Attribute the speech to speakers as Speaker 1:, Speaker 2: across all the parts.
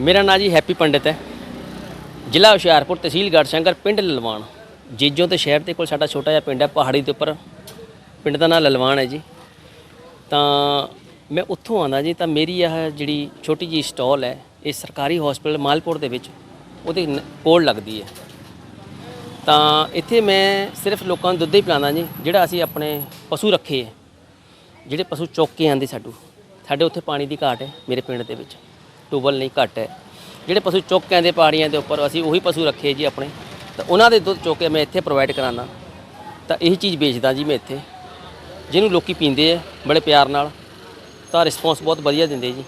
Speaker 1: ਮੇਰਾ ਨਾਂ ਜੀ ਹੈਪੀ ਪੰਡਿਤ ਹੈ। ਜ਼ਿਲ੍ਹਾ ਹੁਸ਼ਿਆਰਪੁਰ ਤਹਿਸੀਲ ਗੜਸ਼ੰਕਰ, ਪਿੰਡ ਲਲਵਾਨ। ਜੀਜੋਂ ਤੇ ਸ਼ਹਿਰ ਦੇ ਕੋਲ ਸਾਡਾ ਛੋਟਾ ਜਿਹਾ ਪਿੰਡ ਹੈ, ਪਹਾੜੀ ਦੇ ਉੱਪਰ। ਪਿੰਡ ਦਾ ਨਾਂ ਲਲਵਾਨ ਹੈ ਜੀ। ਤਾਂ ਮੈਂ ਉੱਥੋਂ ਆਉਂਦਾ ਜੀ, ਤਾਂ ਮੇਰੀ ਇਹ ਜਿਹੜੀ ਛੋਟੀ ਜੀ ਸਟਾਲ ਹੈ, ਇਹ ਸਰਕਾਰੀ ਹਸਪੀਟਲ ਮਾਲਪੁਰ ਦੇ ਵਿੱਚ, ਉਹਦੇ ਨ- ਕੋਲ ਲੱਗਦੀ ਹੈ। ਤਾਂ ਇੱਥੇ ਮੈਂ ਸਿਰਫ ਲੋਕਾਂ ਨੂੰ ਦੁੱਧ ਹੀ ਪਿਲਾਉਂਦਾ ਜੀ, ਜਿਹੜਾ ਅਸੀਂ ਆਪਣੇ ਪਸ਼ੂ ਰੱਖੇ ਹੈ, ਜਿਹੜੇ ਪਸ਼ੂ ਚੁੱਕ ਕੇ ਆਂਦੇ ਸਾਡੂ। ਸਾਡੇ ਉੱਥੇ ਪਾਣੀ ਦੀ ਘਾਟ ਹੈ, ਮੇਰੇ ਪਿੰਡ ਦੇ ਵਿੱਚ। ਟੂਬਲ ਨਹੀਂ ਘੱਟ ਹੈ। ਜਿਹੜੇ ਪਸ਼ੂ ਚੁੱਕ ਕੇ ਆਂਦੇ ਪਹਾੜੀਆਂ ਦੇ ਉੱਪਰ ਅਸੀਂ ਉਹੀ ਪਸ਼ੂ ਰੱਖੇ ਜੀ ਆਪਣੇ। ਤਾਂ ਉਹਨਾਂ ਦੇ ਦੁੱਧ ਚੁੱਕ ਕੇ ਮੈਂ ਇੱਥੇ ਪ੍ਰੋਵਾਈਡ ਕਰਾਨਾ। ਤਾਂ ਇਹੀ ਚੀਜ਼ ਵੇਚਦਾ ਜੀ ਮੈਂ ਇੱਥੇ। ਜਿਹਨੂੰ ਲੋਕੀ ਪੀਂਦੇ ਆ ਬੜੇ ਪਿਆਰ ਨਾਲ ਤਾਂ ਰਿਸਪੌਂਸ ਬਹੁਤ ਵਧੀਆ ਦਿੰਦੇ ਜੀ।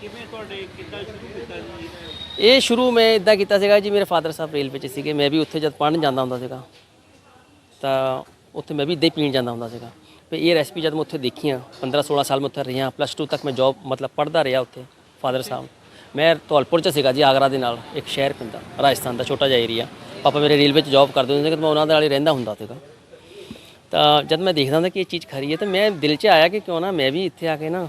Speaker 2: ਕਿਵੇਂ ਤੁਹਾਡੇ ਕਿੱਦਾਂ ਸ਼ੁਰੂ ਕੀਤਾ ਜੀ?
Speaker 1: ਇਹ ਸ਼ੁਰੂ ਮੈਂ ਇਦਾਂ ਕੀਤਾ ਸੀਗਾ ਜੀ ਮੇਰੇ ਫਾਦਰ ਸਾਹਿਬ ਰੇਲਵੇ 'ਚ ਸੀਗੇ। ਮੈਂ ਵੀ ਉੱਥੇ ਜਦ ਪੜ੍ਹਨ ਜਾਂਦਾ ਹੁੰਦਾ ਸੀਗਾ ਤਾਂ ਉੱਥੇ ਮੈਂ ਵੀ ਇੱਦਾਂ ਹੀ ਪੀਣ ਜਾਂਦਾ ਹੁੰਦਾ ਸੀਗਾ। ਤੇ ਇਹ ਰੈਸਪੀ ਜਦ ਮੈਂ ਉੱਥੇ ਦੇਖੀਆਂ 15 16 ਸਾਲ ਮੈਂ ਉੱਥੇ ਰਿਹਾ ਪਲੱਸ 2 ਤੱਕ ਮੈਂ ਜੌਬ ਮਤਲਬ ਪੜ੍ਹਦਾ ਰਿਹਾ ਉੱਥੇ। ਫਾਦਰ ਸਾਹਿਬ। ਮੈਂ ਧੌਲਪੁਰ 'ਚ ਸੀਗਾ ਜੀ, ਆਗਰਾ ਦੇ ਨਾਲ, ਇੱਕ ਸ਼ਹਿਰ ਪੈਂਦਾ ਰਾਜਸਥਾਨ ਦਾ ਛੋਟਾ ਜਿਹਾ ਏਰੀਆ ਪਾਪਾ ਮੇਰੇ ਰੇਲਵੇ 'ਚ ਜੌਬ ਕਰਦੇ ਹੁੰਦੇ ਸੀ ਤੇ ਮੈਂ ਉਹਨਾਂ ਦੇ ਨਾਲ ਹੀ ਰਹਿੰਦਾ ਹੁੰਦਾ ਸੀਗਾ। ਤਾਂ ਜਦ ਮੈਂ ਦੇਖਦਾ ਹੁੰਦਾ ਕਿ ਇਹ ਚੀਜ਼ ਖਰੀ ਹੈ, ਤਾਂ ਮੈਂ ਦਿਲ 'ਚ ਆਇਆ ਕਿ ਕਿਉਂ ਨਾ ਮੈਂ ਵੀ ਇੱਥੇ ਆ ਕੇ ਨਾ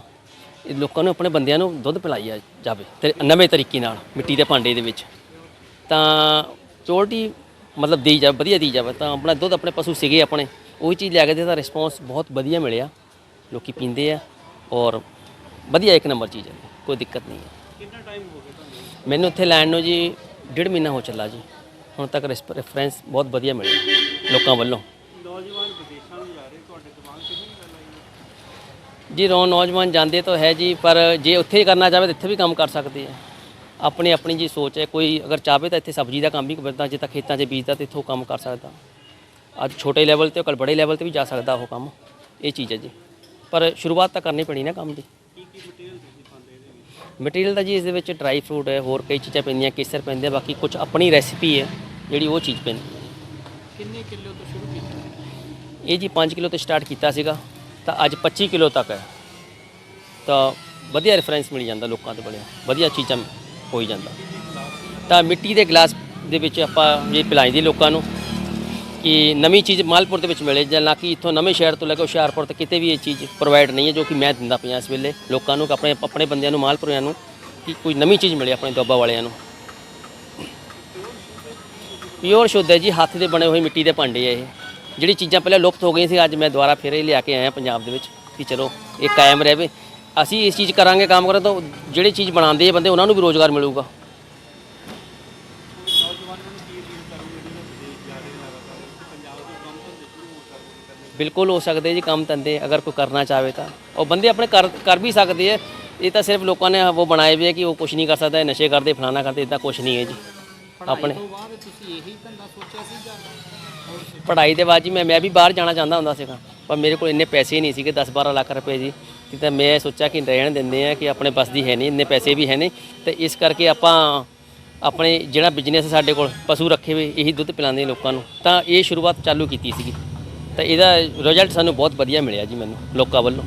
Speaker 1: ਲੋਕਾਂ ਨੂੰ ਆਪਣੇ ਬੰਦਿਆਂ ਨੂੰ ਦੁੱਧ ਪਿਲਾਈਆ ਜਾਵੇ, ਤੇ ਨਵੇਂ ਤਰੀਕੇ ਨਾਲ, ਮਿੱਟੀ ਦੇ ਭਾਂਡੇ ਦੇ ਵਿੱਚ। ਤਾਂ ਪਿਓਰਟੀ ਮਤਲਬ ਦੇਈ ਜਾਵੇ, ਵਧੀਆ ਦੇਈ ਜਾਵੇ, ਤਾਂ ਆਪਣਾ ਦੁੱਧ ਆਪਣੇ ਪਸ਼ੂ ਸੀਗੇ ਆਪਣੇ, ਉਹੀ ਚੀਜ਼ ਲੈ ਕੇ ਦੇ ਤਾਂ ਰਿਸਪੌਂਸ ਬਹੁਤ ਵਧੀਆ ਮਿਲਿਆ। ਲੋਕੀ ਪੀਂਦੇ ਆ, ਔਰ ਵਧੀਆ ਇੱਕ ਨੰਬਰ ਚੀਜ਼ ਹੈ ਕੋਈ ਦਿੱਕਤ ਨਹੀਂ ਹੈ।
Speaker 2: ਕਿੰਨਾ ਟਾਈਮ ਹੋ ਗਿਆ ਤੁਹਾਨੂੰ?
Speaker 1: ਮੈਨੂੰ ਇੱਥੇ ਲੈਣ ਨੂੰ ਜੀ ਡੇਢ ਮਹੀਨਾ ਹੋ ਚੱਲਾ ਜੀ। ਹੁਣ ਤੱਕ ਰੈਫਰੈਂਸ ਬਹੁਤ ਵਧੀਆ ਮਿਲਿਆ ਲੋਕਾਂ ਵੱਲੋਂ।
Speaker 2: ਨੌਜਵਾਨ ਵਿਦੇਸ਼ਾਂ ਨੂੰ ਜਾ ਰਹੇ ਤੁਹਾਡੇ ਦਿਮਾਗ 'ਚ ਨਹੀਂ ਗੱਲ ਆਈ?
Speaker 1: ਜੀ ਰੋ ਨੌਜਵਾਨ ਜਾਂਦੇ ਤਾਂ ਹੈ ਜੀ ਪਰ ਜੇ ਉੱਥੇ ਹੀ ਕਰਨਾ ਚਾਹਵੇ ਤਾਂ ਇੱਥੇ ਵੀ ਕੰਮ ਕਰ ਸਕਦੇ ਆ ਆਪਣੀ ਆਪਣੀ ਜੀ ਸੋਚ ਹੈ ਕੋਈ ਅਗਰ ਚਾਹਵੇ ਤਾਂ ਇੱਥੇ ਸਬਜ਼ੀ ਦਾ ਕੰਮ ਵੀ ਕਰਦਾ ਜੇ ਤਾਂ ਖੇਤਾਂ 'ਚ ਬੀਜਦਾ ਤੇ ਇੱਥੋਂ ਕੰਮ ਕਰ ਸਕਦਾ। ਅੱਜ ਛੋਟੇ ਲੈਵਲ ਤੇ ਕੱਲ ਬੜੇ ਲੈਵਲ ਤੇ ਵੀ ਜਾ ਸਕਦਾ ਉਹ ਕੰਮ। ਇਹ ਚੀਜ਼ ਹੈ ਜੀ। ਪਰ ਸ਼ੁਰੂਆਤ ਤਾਂ ਕਰਨੀ ਪੈਣੀ ਨਾ ਕੰਮ ਦੀ
Speaker 2: ਕੀ ਕੀ ਮਟੀਰੀਅਲ ਤੁਸੀਂ ਪਾਉਂਦੇ ਇਹਦੇ ਵਿੱਚ
Speaker 1: ਮਟੀਰੀਅਲ ਤਾਂ ਜੀ ਇਸ ਦੇ ਵਿੱਚ ਡਰਾਈ ਫਰੂਟ ਹੈ ਹੋਰ ਕਈ ਚੀਜ਼ਾਂ ਪੈਂਦੀਆਂ ਕੇਸਰ ਪੈਂਦੇ ਆ ਬਾਕੀ ਕੁਝ ਆਪਣੀ ਰੈਸਿਪੀ ਹੈ ਜਿਹੜੀ ਉਹ ਚੀਜ਼ ਪੈਂਦੀ ਹੈ।
Speaker 2: ਕਿੰਨੇ ਕਿਲੋ ਤੋਂ ਸ਼ੁਰੂ ਕੀਤਾ?
Speaker 1: ਇਹ ਜੀ 5 ਕਿਲੋ ਤੋਂ ਸਟਾਰਟ ਕੀਤਾ ਸੀਗਾ ਤਾਂ ਅੱਜ 25 ਕਿਲੋ ਤੱਕ ਹੈ। ਤਾਂ ਵਧੀਆ ਰੈਫਰੈਂਸ ਮਿਲ ਜਾਂਦਾ ਲੋਕਾਂ ਤੋਂ ਬੜਿਆ ਵਧੀਆ ਚੀਜ਼ਾਂ ਹੋਈ ਜਾਂਦਾ। ਤਾਂ ਮਿੱਟੀ ਦੇ ਗਲਾਸ ਦੇ ਵਿੱਚ ਆਪਾਂ ਇਹ ਪਿਲਾਈ ਦੀ ਲੋਕਾਂ ਨੂੰ ਕਿ ਨਵੀਂ ਚੀਜ਼ ਮਾਲਪੁਰ ਦੇ ਵਿੱਚ ਮਿਲੇ ਜਾਂ ਨਾ ਕਿ ਇੱਥੋਂ ਨਵੇਂ ਸ਼ਹਿਰ ਤੋਂ ਲੈ ਕੇ ਹੁਸ਼ਿਆਰਪੁਰ ਤੱਕ ਕਿਤੇ ਵੀ ਇਹ ਚੀਜ਼ ਪ੍ਰੋਵਾਈਡ ਨਹੀਂ ਹੈ, ਜੋ ਕਿ ਮੈਂ ਦਿੰਦਾ ਪਿਆ ਇਸ ਵੇਲੇ। ਲੋਕਾਂ ਨੂੰ, ਆਪਣੇ ਆਪਣੇ ਬੰਦਿਆਂ ਨੂੰ, ਮਾਲਪੁਰਿਆਂ ਨੂੰ, ਕਿ ਕੋਈ ਨਵੀਂ ਚੀਜ਼ ਮਿਲੇ ਆਪਣੇ ਦੁਆਬਾ ਵਾਲਿਆਂ ਨੂੰ। ਪਿਓਰ ਸ਼ੁੱਧ ਹੈ ਜੀ, ਹੱਥ ਦੇ ਬਣੇ ਹੋਏ ਮਿੱਟੀ ਦੇ ਭਾਂਡੇ ਹੈ ਇਹ। ਜਿਹੜੀ ਚੀਜ਼ਾਂ ਪਹਿਲਾਂ ਲੁਪਤ ਹੋ ਗਈਆਂ ਸੀ, ਅੱਜ ਮੈਂ ਦੁਬਾਰਾ ਫਿਰ ਇਹ ਲਿਆ ਕੇ ਆਇਆ ਪੰਜਾਬ ਦੇ ਵਿੱਚ, ਕਿ ਚਲੋ, ਇਹ ਕਾਇਮ ਰਹੇ। ਅਸੀਂ ਇਸ ਚੀਜ਼ ਕਰਾਂਗੇ, ਕੰਮ ਕਰਾਂ ਤਾਂ, ਜਿਹੜੇ ਚੀਜ਼ ਬਣਾਉਂਦੇ ਆ ਬੰਦੇ, ਉਹਨਾਂ ਨੂੰ ਵੀ ਰੋਜ਼ਗਾਰ ਮਿਲੂਗਾ। ਬਿਲਕੁਲ ਹੋ ਸਕਦੇ ਜੀ ਕੰਮ ਧੰਦੇ, ਅਗਰ ਕੋਈ ਕਰਨਾ ਚਾਹਵੇ ਤਾਂ। ਉਹ ਬੰਦੇ ਆਪਣੇ ਕਰ ਕਰ ਵੀ ਸਕਦੇ ਆ। ਇਹ ਤਾਂ ਸਿਰਫ ਲੋਕਾਂ ਨੇ ਉਹ ਬਣਾਏ ਵੀ ਹੈ ਕਿ ਉਹ ਕੁਝ ਨਹੀਂ ਕਰ ਸਕਦਾ, ਇਹ ਨਸ਼ੇ ਕਰਦੇ, ਫਲਾਣਾ ਕਰਦੇ ਇਦਾਂ ਕੁਝ ਨਹੀਂ ਹੈ ਜੀ। ਆਪਣੇ ਪੜ੍ਹਾਈ ਦੇ ਬਾਅਦ ਜੀ ਮੈਂ ਮੈਂ ਵੀ ਬਾਹਰ ਜਾਣਾ ਚਾਹੁੰਦਾ ਹੁੰਦਾ ਸੀਗਾ, ਪਰ ਮੇਰੇ ਕੋਲ ਇੰਨੇ ਪੈਸੇ ਨਹੀਂ ਸੀਗੇ 10 12 ਲੱਖ ਰੁਪਏ ਜੀ। ਕਿ ਤਾਂ ਮੈਂ ਸੋਚਿਆ ਕਿ ਰਹਿਣ ਦਿੰਦੇ ਆ ਕਿ ਆਪਣੇ ਬਸ ਦੀ ਹੈ ਨਹੀਂ, ਇੰਨੇ ਪੈਸੇ ਵੀ ਹੈ ਨਹੀਂ। ਤੇ ਇਸ ਕਰਕੇ ਆਪਾਂ ਆਪਣੇ ਜਿਹੜਾ ਬਿਜ਼ਨਸ ਸਾਡੇ ਕੋਲ ਪਸ਼ੂ ਰੱਖੇ ਹੋਏ, ਇਹੀ ਦੁੱਧ ਪਿਲਾਉਂਦੇ ਲੋਕਾਂ ਨੂੰ। ਤਾਂ ਇਹ ਸ਼ੁਰੂਆਤ ਚਾਲੂ ਕੀਤੀ ਸੀਗੀ। ਤਾਂ ਇਹਦਾ ਰਿਜ਼ਲਟ ਸਾਨੂੰ ਬਹੁਤ ਵਧੀਆ ਮਿਲਿਆ ਜੀ ਮੈਨੂੰ, ਲੋਕਾਂ ਵੱਲੋਂ।